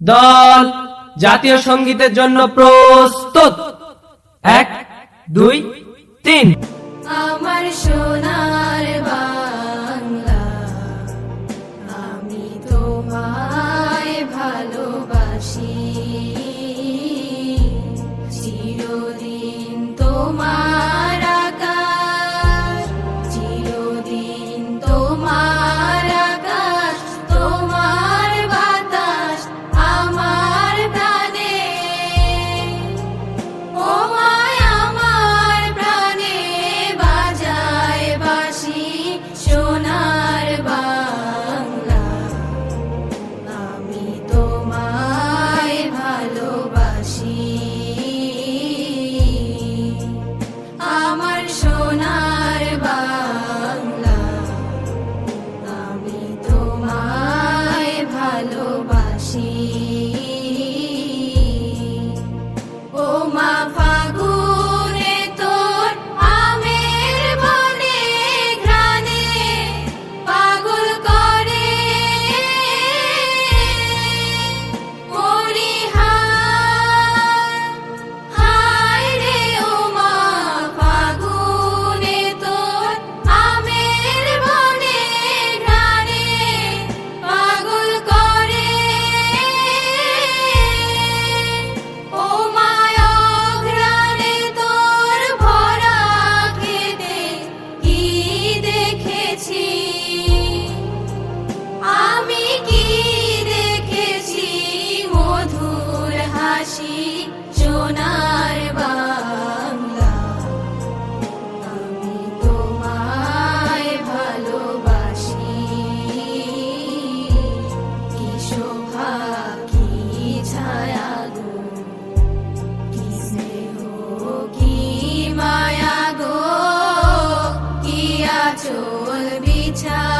দল জাতীয় সঙ্গীতের জন্য প্রস্তুত। এক দুই তিন। আমার সোনা time.